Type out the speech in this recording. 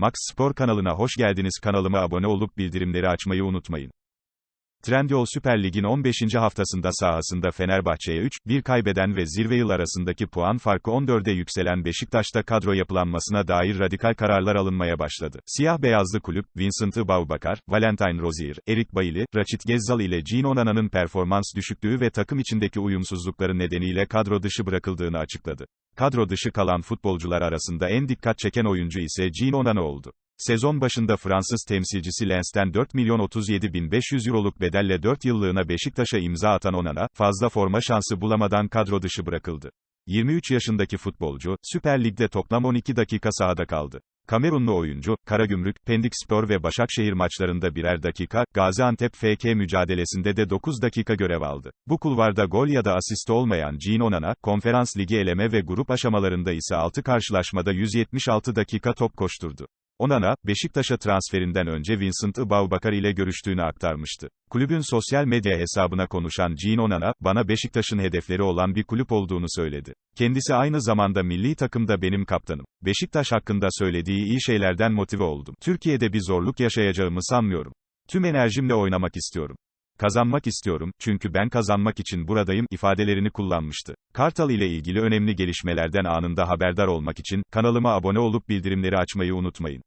Max Spor kanalına hoş geldiniz. Kanalıma abone olup bildirimleri açmayı unutmayın. Trendyol Süper Lig'in 15. haftasında sahasında Fenerbahçe'ye 3-1 kaybeden ve zirve yıl arasındaki puan farkı 14'e yükselen Beşiktaş'ta kadro yapılanmasına dair radikal kararlar alınmaya başladı. Siyah beyazlı kulüp, Vincent Baubakar, Valentine Rozier, Erik Bailly, Raçit Gezzal ile Jean Onana'nın performans düşüklüğü ve takım içindeki uyumsuzlukları nedeniyle kadro dışı bırakıldığını açıkladı. Kadro dışı kalan futbolcular arasında en dikkat çeken oyuncu ise Jean Onana oldu. Sezon başında Fransız temsilcisi Lens'ten 4 milyon 37 bin 500 euroluk bedelle 4 yıllığına Beşiktaş'a imza atan Onana, fazla forma şansı bulamadan kadro dışı bırakıldı. 23 yaşındaki futbolcu, Süper Lig'de toplam 12 dakika sahada kaldı. Kamerunlu oyuncu, Karagümrük, Pendik Spor ve Başakşehir maçlarında birer dakika, Gaziantep FK mücadelesinde de 9 dakika görev aldı. Bu kulvarda gol ya da asist olmayan Jean Onana, konferans ligi eleme ve grup aşamalarında ise 6 karşılaşmada 176 dakika top koşturdu. Onana, Beşiktaş'a transferinden önce Vincent Baubakar ile görüştüğünü aktarmıştı. Kulübün sosyal medya hesabına konuşan Jean Onana, bana Beşiktaş'ın hedefleri olan bir kulüp olduğunu söyledi. Kendisi aynı zamanda milli takımda benim kaptanım. Beşiktaş hakkında söylediği iyi şeylerden motive oldum. Türkiye'de bir zorluk yaşayacağımı sanmıyorum. Tüm enerjimle oynamak istiyorum. Kazanmak istiyorum, çünkü ben kazanmak için buradayım, ifadelerini kullanmıştı. Kartal ile ilgili önemli gelişmelerden anında haberdar olmak için, kanalıma abone olup bildirimleri açmayı unutmayın.